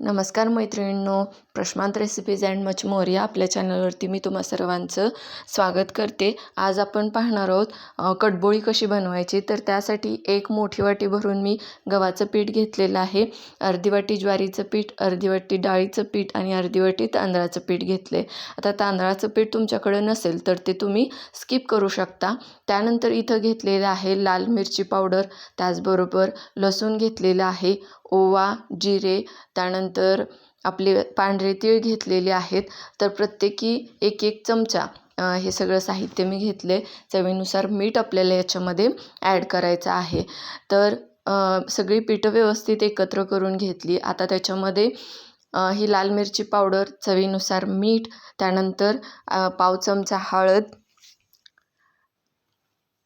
नमस्कार मैत्रिणींनो प्रश्मांत रेसिपीज अँड मच मोर या आपल्या चॅनलवरती मी तुम्हा सर्वांचं स्वागत करते. आज आपण पाहणार आहोत कडबोळी कशी बनवायची? तर त्यासाठी एक मोठी वाटी भरून मी गव्हाचं पीठ घेतलेलं आहे. अर्धी वाटी ज्वारीचं पीठ अर्धी वाटी डाळीचं पीठ आणि अर्धी वाटी तांदळाचं पीठ घेतलं आहे आता तांदळाचं पीठ तुमच्याकडे नसेल तर ते तुम्ही स्किप करू शकता. त्यानंतर इथं घेतलेलं आहे लाल मिरची पावडर त्याचबरोबर लसूण घेतलेलं आहे ओवा जिरे त्यानंतर आपले पांढरे तीळ घेतलेले आहेत. तर प्रत्येकी एक एक चमचा हे सगळं साहित्य मी घेतले चवीनुसार मीठ आपल्याला याच्यामध्ये ॲड करायचं आहे. तर सगळी पिठं व्यवस्थित एकत्र करून घेतली. आता त्याच्यामध्ये ही लाल मिरची पावडर चवीनुसार मीठ त्यानंतर पाव चमचा हळद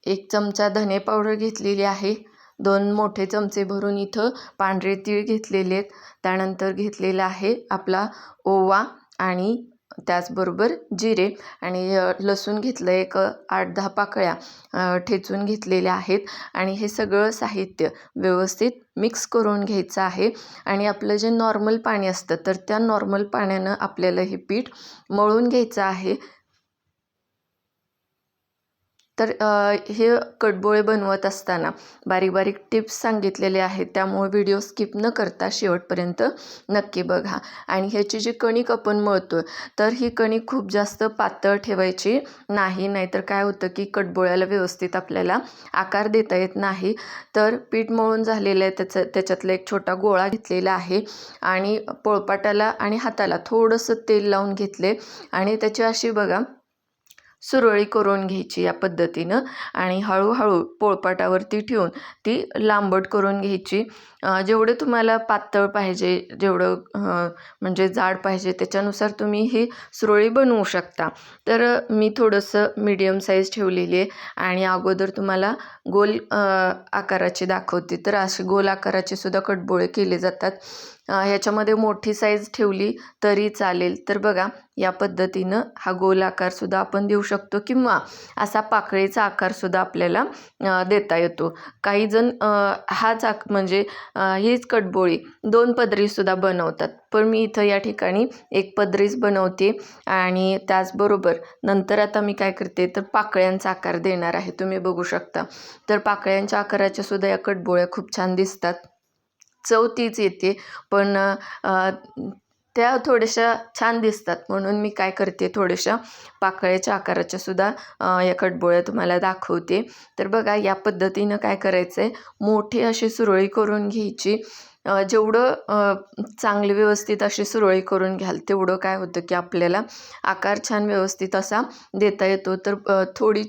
एक चमचा धने पावडर घेतलेली आहे. दोन मोठे चमचे भरून इथं पांढरे तीळ घेतलेले आहेत. त्यानंतर घेतलेला आहे आपला ओवा आणि त्याचबरोबर जिरे आणि लसूण घेतलं एक आठ दहा पाकळ्या ठेचून घेतलेल्या आहेत. आणि हे सगळं साहित्य व्यवस्थित मिक्स करून घ्यायचं आहे. आणि आपलं जे नॉर्मल पाणी असतं तर त्या नॉर्मल पाण्यानं आपल्याला हे पीठ मळून घ्यायचं आहे. तर हे कडबोळे बनवत असताना बारीक बारीक टिप्स सांगितलेले आहेत. त्यामुळे व्हिडिओ स्किप न करता शेवटपर्यंत नक्की बघा. आणि ह्याची जी कणिक आपण मळतो तर ही कणिक खूप जास्त पातळ ठेवायची नाही. नाहीतर काय होतं की कडबोळ्याला व्यवस्थित आपल्याला आकार देता येत नाही. तर पीठ मळून झालेलं आहे त्याचं त्याच्यातला एक छोटा गोळा घेतलेला आहे. आणि पोळपाटाला आणि हाताला थोडंसं तेल लावून घेतले आणि त्याची अशी बघा सुरळी करून घ्यायची या पद्धतीनं आणि हळूहळू पोळपाटावरती ठेवून ती लांबट करून घ्यायची. जेवढं जेवढे तुम्हाला पातळ पाहिजे जेवढं म्हणजे जाड पाहिजे त्याच्यानुसार तुम्ही ही सुरळी बनवू शकता. तर मी थोडंसं मीडियम साईज ठेवलेली आहे आणि अगोदर तुम्हाला गोल आकाराची दाखवते. तर असे गोल आकाराचे सुद्धा कटबोळे केले जातात. ह्याच्यामध्ये मोठी साईज ठेवली तरी चालेल. तर बघा या पद्धतीनं हा गोल आकारसुद्धा आपण देऊ शकतो किंवा असा पाकळीचा आकारसुद्धा आपल्याला देता येतो. काही जण हाच आक म्हणजे हीच कटबोळी दोन पदरीसुद्धा बनवतात. पण मी इथं या ठिकाणी एक पदरीच बनवते आणि त्याचबरोबर नंतर आता मी काय करते तर पाकळ्यांचा आकार देणार आहे. तुम्ही बघू शकता. तर पाकळ्यांच्या आकाराच्या सुद्धा या कटबोळ्या खूप छान दिसतात. चव तीच येते. पण त्या थोड्याशा छान दिसतात. म्हणून मी काय करते थोड्याशा पाकळ्याच्या आकाराच्या सुद्धा या कटबोळ्या तुम्हाला दाखवते. तर बघा या पद्धतीनं काय करायचं आहे मोठी अशी सुरळी करून घ्यायची. जेवढं चांगली व्यवस्थित अशी सुरळी करून घ्याल तेवढं काय होतं की आपल्याला आकार छान व्यवस्थित असा देता येतो. तर थोडी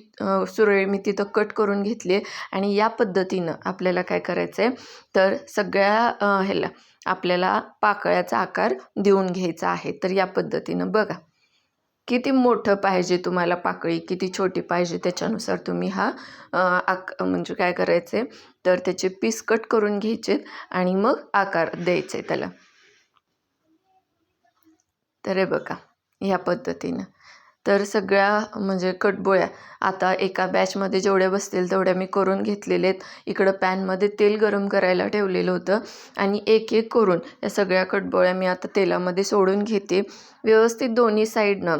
सुरळी मी तिथं कट करून घेतली आहे आणि या पद्धतीनं आपल्याला काय करायचं आहे तर सगळ्या ह्याला आपल्याला पाकळ्याचा आकार देऊन घ्यायचा आहे. तर या पद्धतीनं बघा. किती मोठं पाहिजे तुम्हाला पाकळी? किती छोटी पाहिजे? त्याच्यानुसार तुम्ही हा आक म्हणजे काय करायचे? तर त्याचे पीस कट करून घ्यायचे आणि मग आकार द्यायचे त्याला. तर हे बघा ह्या पद्धतीनं. तर सगळ्या म्हणजे कटबोळ्या आता एका बॅचमध्ये जेवढ्या बसतील तेवढ्या मी करून घेतलेले आहेत. इकडं पॅनमध्ये तेल गरम करायला ठेवलेलं होतं आणि एक एक करून या सगळ्या कटबोळ्या मी आता तेलामध्ये सोडून घेते. व्यवस्थित दोन्ही साईडनं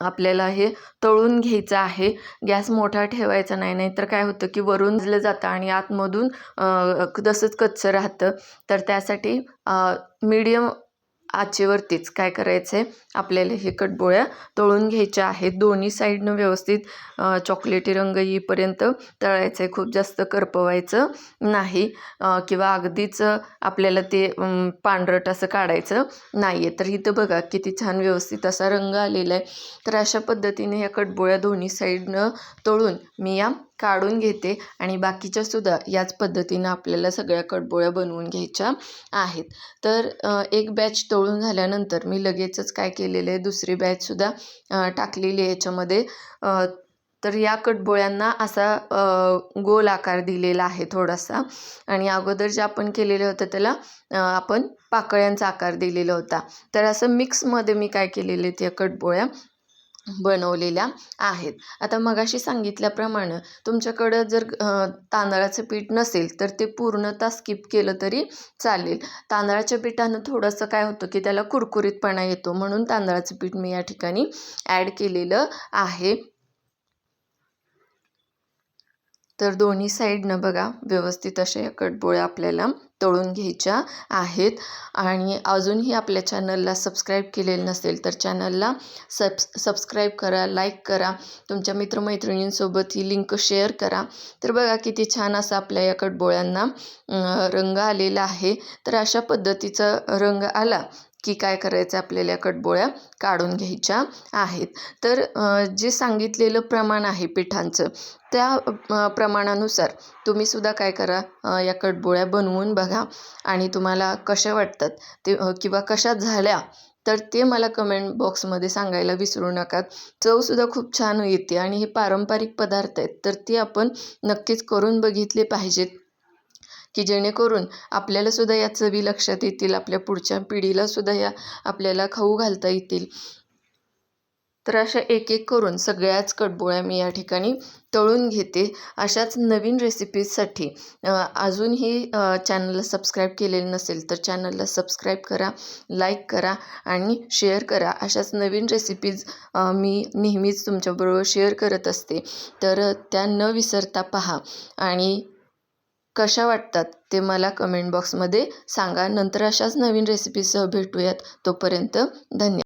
आपल्याला हे तळून घ्यायचं आहे. गॅस मोठा ठेवायचा नाही नाहीतर काय होतं की वरून भाजलं जातं आणि आतमधून तसंच कच्चं राहतं. तर त्यासाठी मीडियम आचेवरतीच काय करायचं आहे आपल्याला हे कटबोळ्या तळून घ्यायच्या आहेत. दोन्ही साईडनं व्यवस्थित चॉकलेटी रंग येईपर्यंत तळायचं आहे खूप जास्त करपवायचं नाही किंवा अगदीच आपल्याला ते पांढरट असं काढायचं नाही आहे तर इथं बघा किती छान व्यवस्थित असा रंग आलेला आहे तर अशा पद्धतीने ह्या कटबोळ्या दोन्ही साईडनं तळून मी या काढून घेते आणि बाकीच्या सुद्धा याच पद्धतीनं आपल्याला सगळ्या कटबोळ्या बनवून घ्यायच्या आहेत. तर एक बॅच तळून झाल्यानंतर मी लगेचच काय केलेलं आहे दुसरी बॅचसुद्धा टाकलेली आहे याच्यामध्ये. तर या कटबोळ्यांना असा गोल आकार दिलेला आहे थोडासा. आणि अगोदर जे आपण केलेलं होतं त्याला आपण पाकळ्यांचा आकार दिलेला होता. तर असं मिक्समध्ये मी काय केलेले त्या कटबोळ्या बनवलेल्या आहेत. आता मगाशी सांगितल्याप्रमाणे तुमच्याकडं जर तांदळाचं पीठ नसेल तर ते पूर्णतः स्किप केलं तरी चालेल. तांदळाच्या पिठानं थोडंसं काय होतं की त्याला कुरकुरीतपणा येतो म्हणून तांदळाचं पीठ मी या ठिकाणी ॲड केलेलं आहे. तर दोन्ही साईडनं बघा व्यवस्थित अशा या कटबोळ्या आपल्याला तळून घ्यायच्या आहेत. आणि अजूनही आपल्या चॅनलला सबस्क्राईब केलेलं नसेल तर चॅनलला सबस सबस्क्राईब करा लाईक करा. तुमच्या मित्रमैत्रिणींसोबत ही लिंक शेअर करा. तर बघा किती छान असा आपल्या या कटबोळ्यांना रंग आलेला आहे. तर अशा पद्धतीचा रंग आला की काय करायचं आपल्याला या कटबोळ्या काढून घ्यायच्या आहेत. तर जे सांगितलेलं प्रमाण आहे पिठांचं त्या प्रमाणानुसार तुम्हीसुद्धा काय करा या कटबोळ्या बनवून बघा आणि तुम्हाला कशा वाटतात ते किंवा कशा झाल्या तर ते मला कमेंट बॉक्समध्ये सांगायला विसरू नका. चवसुद्धा खूप छान येते आणि हे पारंपरिक पदार्थ आहेत तर ते आपण नक्कीच करून बघितले पाहिजेत. की जेणेकरून आपल्यालासुद्धा या चवी लक्षात येतील आपल्या पुढच्या पिढीलासुद्धा या आपल्याला खाऊ घालता येतील. तर अशा एक एक करून सगळ्याच कडबोळ्या मी या ठिकाणी तळून घेते. अशाच नवीन रेसिपीजसाठी अजूनही चॅनलला सबस्क्राईब केलेलं नसेल तर चॅनलला सबस्क्राईब करा लाईक करा आणि शेअर करा. अशाच नवीन रेसिपीज मी नेहमीच तुमच्याबरोबर शेअर करत असते. तर त्या न विसरता पहा आणि कशा वाटतात ते मला कमेंट बॉक्समध्ये सांगा. नंतर अशाच नवीन रेसिपीसह भेटूयात. तोपर्यंत धन्यवाद.